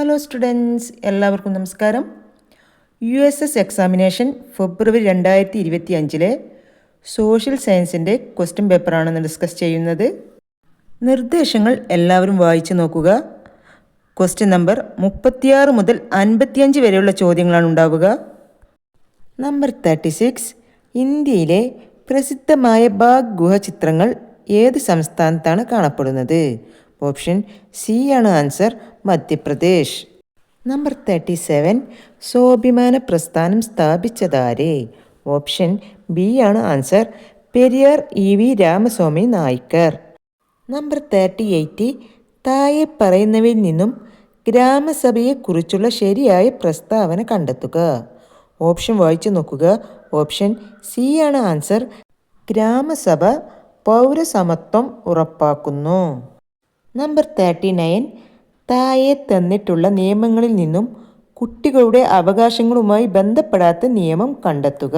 Hello students എല്ലാവർക്കും നമസ്കാരം. U S S examination February രണ്ടായിരത്തി ഇരുപത്തി അഞ്ചിലെ സോഷ്യൽ സയൻസിന്റെ ക്വസ്റ്റ്യൻ പേപ്പറാണ് ഡിസ്കസ് ചെയ്യുന്നത്. നിർദ്ദേശങ്ങൾ എല്ലാവരും വായിച്ചു നോക്കുക. ക്വസ്റ്റ്യൻ നമ്പർ മുപ്പത്തിയാറ് മുതൽ അൻപത്തിയഞ്ച് വരെയുള്ള ചോദ്യങ്ങളാണ് ഉണ്ടാവുക. നമ്പർ തേർട്ടി സിക്സ് ഇന്ത്യയിലെ പ്രസിദ്ധമായ ബാഗ് ഗുഹ ചിത്രങ്ങൾ ഏത് സംസ്ഥാനത്താണ് കാണപ്പെടുന്നത്? ഓപ്ഷൻ സി ആണ് answer Madhya Pradesh. Number thirty seven സ്വാഭിമാന പ്രസ്ഥാനം സ്ഥാപിച്ചതാരേ? ഓപ്ഷൻ ബി ആണ് answer Periyar E V Ramasamy Naicker. Number thirty eight താഴെ പറയുന്നവയിൽ നിന്നും ഗ്രാമസഭയെക്കുറിച്ചുള്ള ശരിയായ പ്രസ്താവന കണ്ടെത്തുക. ഓപ്ഷൻ വായിച്ചു നോക്കുക. ഓപ്ഷൻ സി ആണ് ആൻസർ ഗ്രാമസഭ പൗരസമത്വം ഉറപ്പാക്കുന്നു. നമ്പർ തേർട്ടി നയൻ തായെ തന്നിട്ടുള്ള നിയമങ്ങളിൽ നിന്നും കുട്ടികളുടെ അവകാശങ്ങളുമായി ബന്ധപ്പെടാത്ത നിയമം കണ്ടെത്തുക.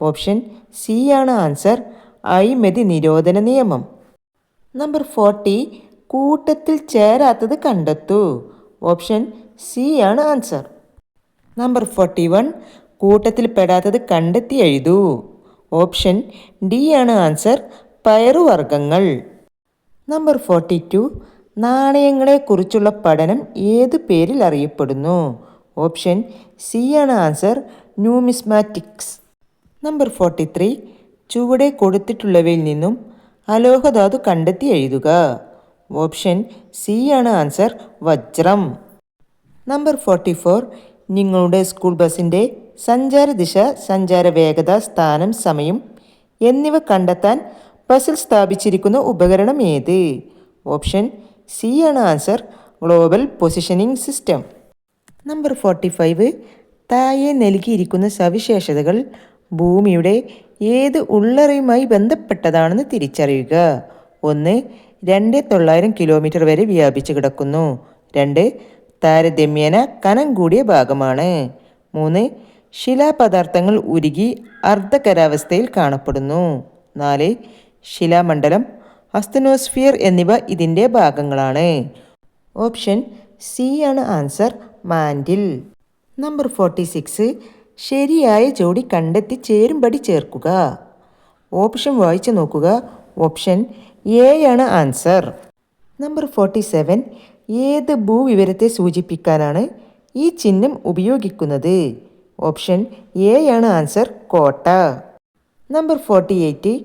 ഓപ്ഷൻ സി ആണ് ആൻസർ അഴിമതി നിരോധന നിയമം. നമ്പർ ഫോർട്ടി കൂട്ടത്തിൽ ചേരാത്തത് കണ്ടെത്തൂ. ഓപ്ഷൻ സി ആണ് ആൻസർ. നമ്പർ ഫോർട്ടി വൺ കൂട്ടത്തിൽ പെടാത്തത് കണ്ടെത്തി എഴുതൂ. ഓപ്ഷൻ ഡി ആണ് ആൻസർ പയറുവർഗങ്ങൾ. Number forty two. നാണയങ്ങളെക്കുറിച്ചുള്ള പഠനം ഏത് പേരിൽ അറിയപ്പെടുന്നു? ഓപ്ഷൻ സി ആണ് answer numismatics. Number forty three. ചുവടെ കൊടുത്തിട്ടുള്ളവയിൽ നിന്നും അലോഹധാതു കണ്ടെത്തി എഴുതുക. ഓപ്ഷൻ സി ആണ് ആൻസർ വജ്രം. Number forty four. നിങ്ങളുടെ സ്കൂൾ ബസ്സിന്റെ സഞ്ചാര ദിശ സഞ്ചാര വേഗത സ്ഥാനം സമയം എന്നിവ കണ്ടെത്താൻ ബസ്സിൽ സ്ഥാപിച്ചിരിക്കുന്ന ഉപകരണം ഏത്? ഓപ്ഷൻ സി ആണ് answer global positioning system number forty five താഴെ നൽകിയിരിക്കുന്ന സവിശേഷതകൾ ഭൂമിയുടെ ഏത് ഉള്ളറയുമായി ബന്ധപ്പെട്ടതാണെന്ന് തിരിച്ചറിയുക. ഒന്ന് രണ്ട് തൊള്ളായിരം കിലോമീറ്റർ വരെ വ്യാപിച്ചു കിടക്കുന്നു. രണ്ട് താരതമ്യേന കനം കൂടിയ ഭാഗമാണ്. മൂന്ന് ശിലാപദാർത്ഥങ്ങൾ ഉരുകി അർദ്ധകരാവസ്ഥയിൽ കാണപ്പെടുന്നു. നാല് ശിലാമണ്ഡലം അസ്തനോസ്ഫിയർ എന്നിവ ഇതിന്റെ ഭാഗങ്ങളാണ്. ഓപ്ഷൻ സി ആണ് answer mantle. Number forty six. ശരിയായ ജോഡി കണ്ടെത്തി ചേരുംപടി ചേർക്കുക. ഓപ്ഷൻ വായിച്ചു നോക്കുക. ഓപ്ഷൻ എ ആണ് ആൻസർ. Number forty seven. ഏത് ഭൂവിവരത്തെ സൂചിപ്പിക്കാനാണ് ഈ ചിഹ്നം ഉപയോഗിക്കുന്നത്? ഓപ്ഷൻ എ ആണ് ആൻസർ കോട്ട. Number forty eight.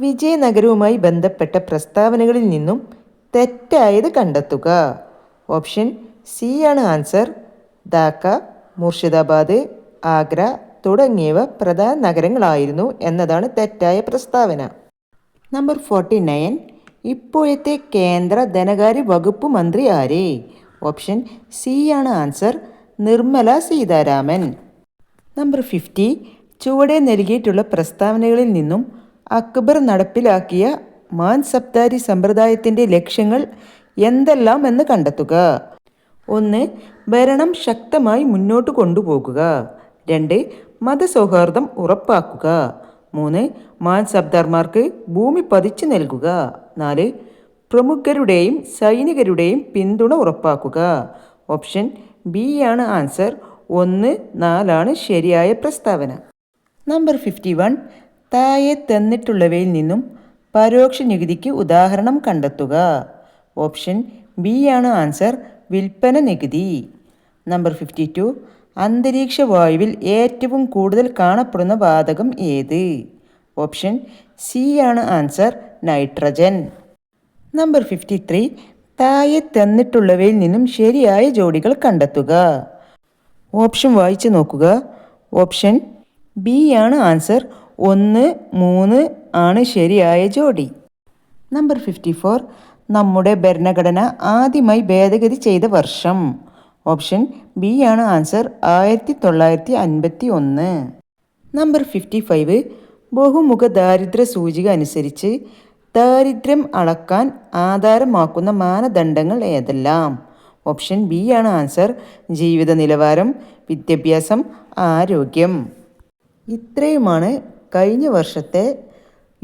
വിജയനഗരവുമായി ബന്ധപ്പെട്ട പ്രസ്താവനകളിൽ നിന്നും തെറ്റായത് കണ്ടെത്തുക. ഓപ്ഷൻ സി ആണ് ആൻസർ. ധാക്ക മുർഷിദാബാദ് ആഗ്ര തുടങ്ങിയവ പ്രധാന നഗരങ്ങളായിരുന്നു എന്നതാണ് തെറ്റായ പ്രസ്താവന. Number forty nine. ഇപ്പോഴത്തെ കേന്ദ്ര ധനകാര്യ വകുപ്പ് മന്ത്രി ആരേ? ഓപ്ഷൻ സി ആണ് answer. Nirmala Sitharaman. Number fifty. ചുവടെ നൽകിയിട്ടുള്ള പ്രസ്താവനകളിൽ നിന്നും അക്ബർ നടപ്പിലാക്കിയ മാൻ സപ്താരി സമ്പ്രദായത്തിന്റെ ലക്ഷ്യങ്ങൾ എന്തെല്ലാം എന്ന് കണ്ടെത്തുക. ഒന്ന് ഭരണം ശക്തമായി മുന്നോട്ട് കൊണ്ടുപോകുക. രണ്ട് മതസൗഹാർദ്ദം ഉറപ്പാക്കുക. മൂന്ന് മാൻ സബ്ദാർമാർക്ക് ഭൂമി പതിച്ചു നൽകുക. നാല് പ്രമുഖരുടെയും സൈനികരുടെയും പിന്തുണ ഉറപ്പാക്കുക. ഓപ്ഷൻ ബി ആണ് ആൻസർ. ഒന്ന് നാലാണ് ശരിയായ പ്രസ്താവന. നമ്പർ ഫിഫ്റ്റി വൺ താഴെ തന്നിട്ടുള്ളവയിൽ നിന്നും പരോക്ഷ നികുതിക്ക് ഉദാഹരണം കണ്ടെത്തുക. ഓപ്ഷൻ ബി ആണ് ആൻസർ വിൽപ്പന നികുതി. Number fifty two. അന്തരീക്ഷ വായുവിൽ ഏറ്റവും കൂടുതൽ കാണപ്പെടുന്ന വാതകം ഏത്? ഓപ്ഷൻ സി ആണ് answer nitrogen. Number fifty three. തായെ തന്നിട്ടുള്ളവയിൽ നിന്നും ശരിയായ ജോഡികൾ കണ്ടെത്തുക. ഓപ്ഷൻ വായിച്ചു നോക്കുക. ഓപ്ഷൻ ബി ആണ് ആൻസർ ഒന്ന് മൂന്ന് ആണ് ശരിയായ ജോഡി. നമ്പർ ഫിഫ്റ്റി ഫോർ നമ്മുടെ ഭരണഘടന ആദ്യമായി ഭേദഗതി ചെയ്ത വർഷം. ഓപ്ഷൻ ബി ആണ് ആൻസർ ആയിരത്തി തൊള്ളായിരത്തി അൻപത്തി ഒന്ന് നമ്പർ ഫിഫ്റ്റി ഫൈവ് ബഹുമുഖ ദാരിദ്ര്യ സൂചിക അനുസരിച്ച് ദാരിദ്ര്യം അളക്കാൻ ആധാരമാക്കുന്ന മാനദണ്ഡങ്ങൾ ഏതെല്ലാം? ഓപ്ഷൻ ബി ആണ് ആൻസർ ജീവിത നിലവാരം വിദ്യാഭ്യാസം ആരോഗ്യം. ഇത്രയുമാണ് കഴിഞ്ഞ വർഷത്തെ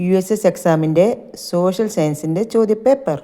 യു എസ് എസ് എക്സാമിന്റെ സോഷ്യൽ സയൻസിന്റെ ചോദ്യപേപ്പർ.